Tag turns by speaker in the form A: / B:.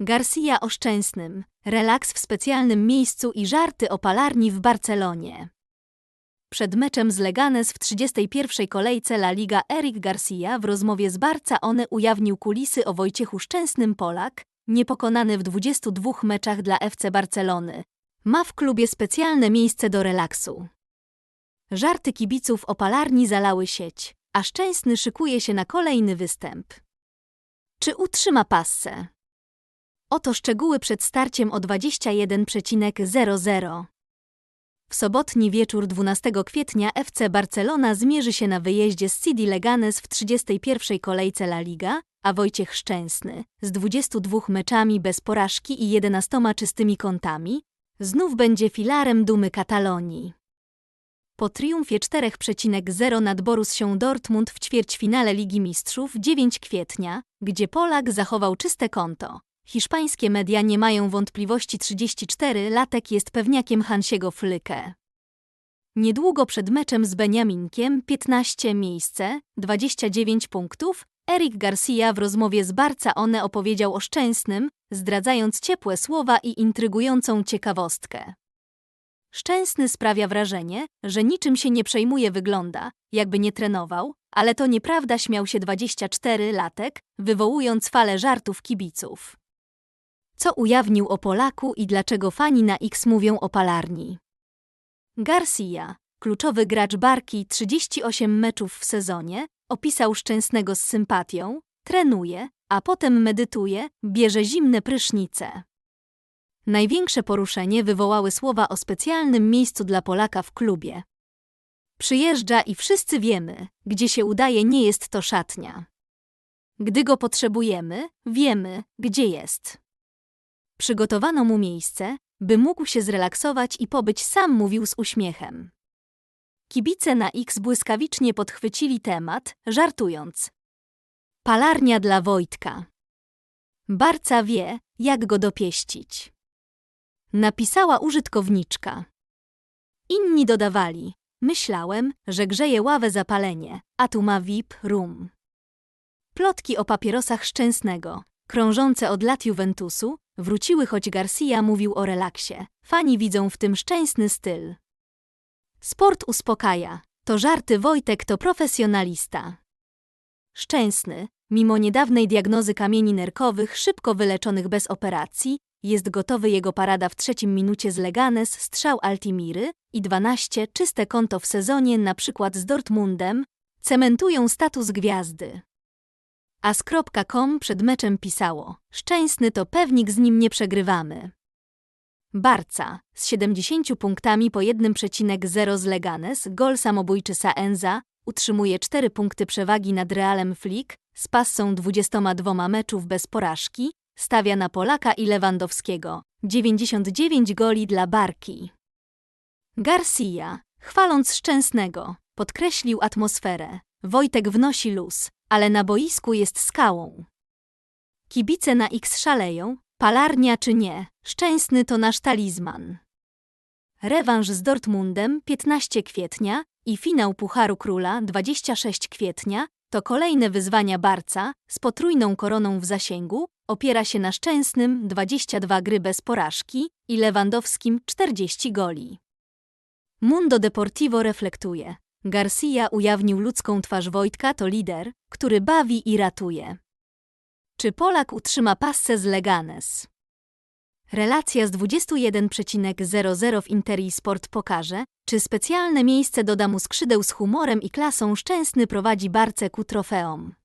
A: Garcia o szczęsnym, relaks w specjalnym miejscu i żarty o palarni w Barcelonie. Przed meczem z Leganes w 31. kolejce La Liga Eric Garcia w rozmowie z Barca One ujawnił kulisy o Wojciechu Szczęsnym Polak, niepokonany w 22 meczach dla FC Barcelony. Ma w klubie specjalne miejsce do relaksu. Żarty kibiców o palarni zalały sieć, a Szczęsny szykuje się na kolejny występ. Czy utrzyma passę? Oto szczegóły przed starciem o 21,00. W sobotni wieczór 12 kwietnia FC Barcelona zmierzy się na wyjeździe z CD Leganes w 31. kolejce La Liga, a Wojciech Szczęsny, z 22 meczami bez porażki i 11 czystymi kątami, znów będzie filarem dumy Katalonii. Po triumfie 4,0 nad Borussią Dortmund w ćwierćfinale Ligi Mistrzów 9 kwietnia, gdzie Polak zachował czyste konto, Hiszpańskie media nie mają wątpliwości 34 latek jest pewniakiem Hansiego Flyke. Niedługo przed meczem z Beniaminkiem 15 miejsce, 29 punktów, Eric Garcia w rozmowie z Barca One opowiedział o Szczęsnym, zdradzając ciepłe słowa i intrygującą ciekawostkę. Szczęsny sprawia wrażenie, że niczym się nie przejmuje wygląda, jakby nie trenował, ale to nieprawda śmiał się 24 latek, wywołując falę żartów kibiców co ujawnił o Polaku i dlaczego fani na X mówią o palarni. Garcia, kluczowy gracz Barki 38 meczów w sezonie, opisał Szczęsnego z sympatią, trenuje, a potem medytuje, bierze zimne prysznice. Największe poruszenie wywołały słowa o specjalnym miejscu dla Polaka w klubie. Przyjeżdża i wszyscy wiemy, gdzie się udaje nie jest to szatnia. Gdy go potrzebujemy, wiemy, gdzie jest. Przygotowano mu miejsce, by mógł się zrelaksować i pobyć sam mówił z uśmiechem. Kibice na X błyskawicznie podchwycili temat, żartując. Palarnia dla Wojtka. Barca wie, jak go dopieścić. Napisała użytkowniczka. Inni dodawali. Myślałem, że grzeje ławę zapalenie, a tu ma VIP room. Plotki o papierosach Szczęsnego, krążące od lat Juventusu, wróciły, choć Garcia mówił o relaksie. Fani widzą w tym szczęsny styl. Sport uspokaja. To żarty Wojtek to profesjonalista. Szczęsny, mimo niedawnej diagnozy kamieni nerkowych szybko wyleczonych bez operacji, jest gotowy jego parada w trzecim minucie z Leganes, strzał Altimiry i 12 czyste konto w sezonie na przykład z Dortmundem, cementują status gwiazdy. As.com przed meczem pisało: Szczęsny to pewnik, z nim nie przegrywamy. Barca z 70 punktami po 1,0 z Leganes, gol samobójczy Saenza, utrzymuje 4 punkty przewagi nad Realem Flick, z passą 22 meczów bez porażki, stawia na Polaka i Lewandowskiego. 99 goli dla Barki. Garcia, chwaląc Szczęsnego, podkreślił atmosferę. Wojtek wnosi luz, ale na boisku jest skałą. Kibice na X szaleją, palarnia czy nie, szczęsny to nasz talizman. Rewanż z Dortmundem 15 kwietnia i finał Pucharu Króla 26 kwietnia to kolejne wyzwania Barca z potrójną koroną w zasięgu, opiera się na szczęsnym 22 gry bez porażki i Lewandowskim 40 goli. Mundo Deportivo reflektuje. Garcia ujawnił ludzką twarz Wojtka to lider, który bawi i ratuje. Czy Polak utrzyma passę z Leganes? Relacja z 21,00 w Interi Sport pokaże, czy specjalne miejsce doda mu skrzydeł z humorem i klasą szczęsny prowadzi Barce ku trofeom.